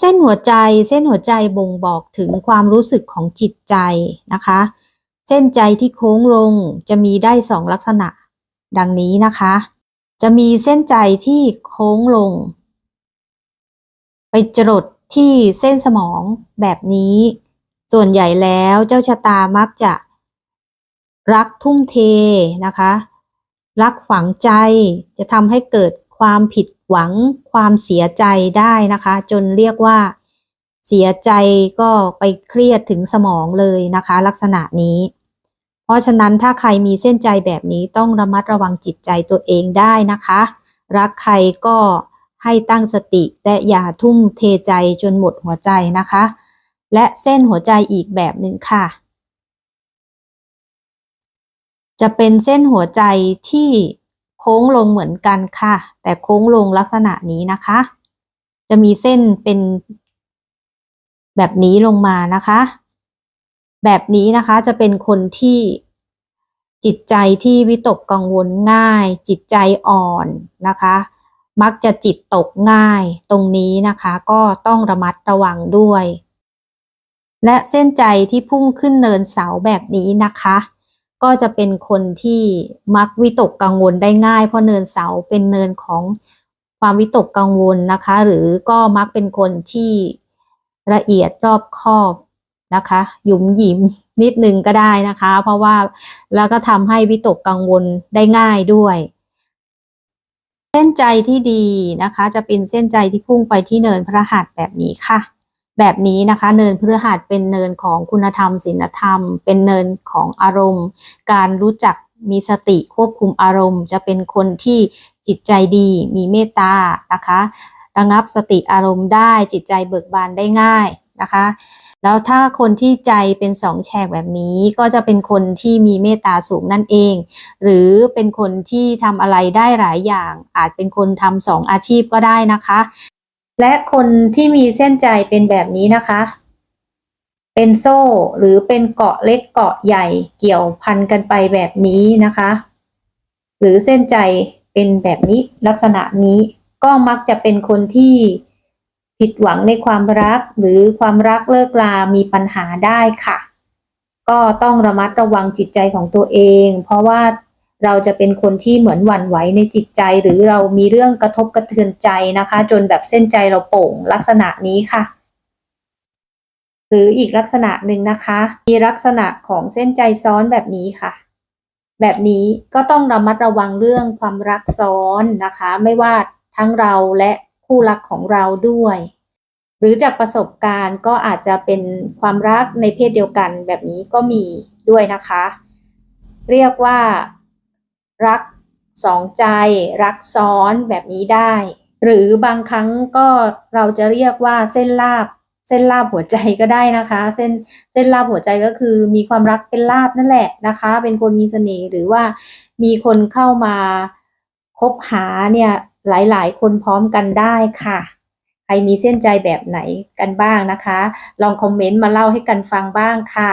เส้นหัวใจเส้นหัวใจบ่งบอกถึงความรู้สึกของจิตใจนะคะ เส้นใจที่โค้งลงจะมีได้สองลักษณะ ดังนี้นะคะ จะมีเส้นใจที่โค้งลง ไปจรดที่เส้นสมองแบบนี้ ส่วนใหญ่แล้วเจ้าชะตามักจะ รักทุ่มเทนะคะ รักฝังใจจะทำให้เกิด ความผิดหวัง ความเสียใจได้นะคะ จนเรียกว่าเสียใจก็ไปเครียดถึงสมองเลยนะคะ ลักษณะนี้ เพราะฉะนั้นถ้าใครมีเส้นใจแบบนี้ต้องระมัดระวังจิตใจตัวเองได้นะคะ รักใครก็ให้ตั้งสติและอย่าทุ่มเทใจจนหมดหัวใจนะคะ และเส้นหัวใจอีกแบบหนึ่งค่ะ จะเป็นเส้นหัวใจที่ โค้งลงเหมือนกันค่ะ แต่โค้งลงลักษณะนี้นะคะ จะมีเส้นเป็น แบบนี้ลงมานะคะ แบบนี้นะคะจะเป็นคนที่จิตใจที่วิตกกังวลง่าย จิตใจอ่อนนะคะ มักจะจิตตกง่ายตรงนี้นะคะก็ต้องระมัดระวังด้วย และเส้นใจที่พุ่งขึ้นเนินเสาแบบนี้นะคะ ก็จะเป็นคนที่มักวิตกกังวลได้ง่าย เพราะเนินเสาเป็นเนินของความวิตกกังวลนะคะ หรือก็มักเป็นคนที่ละเอียดรอบคอบนะคะหยุมหยิมนิดนึงก็ได้นะคะ เพราะว่าแล้วก็ทำให้วิตกกังวลได้ง่ายด้วย เส้นใจที่ดีนะคะ จะเป็นเส้นใจที่พุ่งไปที่เนินพระหัตถ์แบบนี้ค่ะ แบบนี้นะคะ เนินพฤหัสเป็นเนินของคุณธรรมศีลธรรม เป็นเนินของอารมณ์ การรู้จักมีสติควบคุมอารมณ์ จะเป็นคนที่จิตใจดีมีเมตตานะคะ ระงับสติอารมณ์ได้จิตใจเบิกบานได้ง่ายนะคะ แล้วถ้าคนที่ใจเป็นสองแฉกแบบนี้ก็จะเป็นคนที่มีเมตตาสูงนั่นเอง หรือเป็นคนที่ทำอะไรได้หลายอย่าง อาจเป็นคนทำสองอาชีพก็ได้นะคะ และคนที่มีเส้นใจเป็นแบบนี้นะคะ เป็นโซ่หรือเป็นเกาะเล็กเกาะใหญ่เกี่ยวพันกันไปแบบนี้นะคะ หรือเส้นใจเป็นแบบนี้ลักษณะนี้ก็มักจะเป็นคนที่ผิดหวังในความรักหรือความรักเลิกลามีปัญหาได้ค่ะ ก็ต้องระมัดระวังจิตใจของตัวเอง เพราะว่า เราจะเป็นคนที่เหมือนหวั่นไหวในจิตใจ หรือเรามีเรื่องกระทบกระเทือนใจนะคะ จนแบบเส้นใจเราโป่งลักษณะนี้ค่ะ หรืออีกลักษณะหนึ่งนะคะ มีลักษณะของเส้นใจซ้อนแบบนี้ค่ะ แบบนี้ก็ต้องระมัดระวังเรื่องความรักซ้อนนะคะ ไม่ว่าทั้งเราและคู่รักของเราด้วย หรือจากประสบการณ์ก็อาจจะเป็นความรักในเพศเดียวกันแบบนี้ก็มีด้วยนะคะ เรียกว่า รักสองใจ รักซ้อนแบบนี้ได้ หรือบางครั้งก็เราจะเรียกว่าเส้นลาบ เส้นลาบหัวใจก็ได้นะคะ เส้นเส้นลาบหัวใจก็คือมีความรักเป็นลาบนั่นแหละนะคะ เป็นคนมีเสน่ห์หรือว่ามีคนเข้ามาคบหาเนี่ยหลายๆ คนพร้อมกันได้ค่ะใครมีเส้นใจแบบไหนกันบ้างนะคะ ลองคอมเมนต์มาเล่าให้กันฟังบ้างค่ะ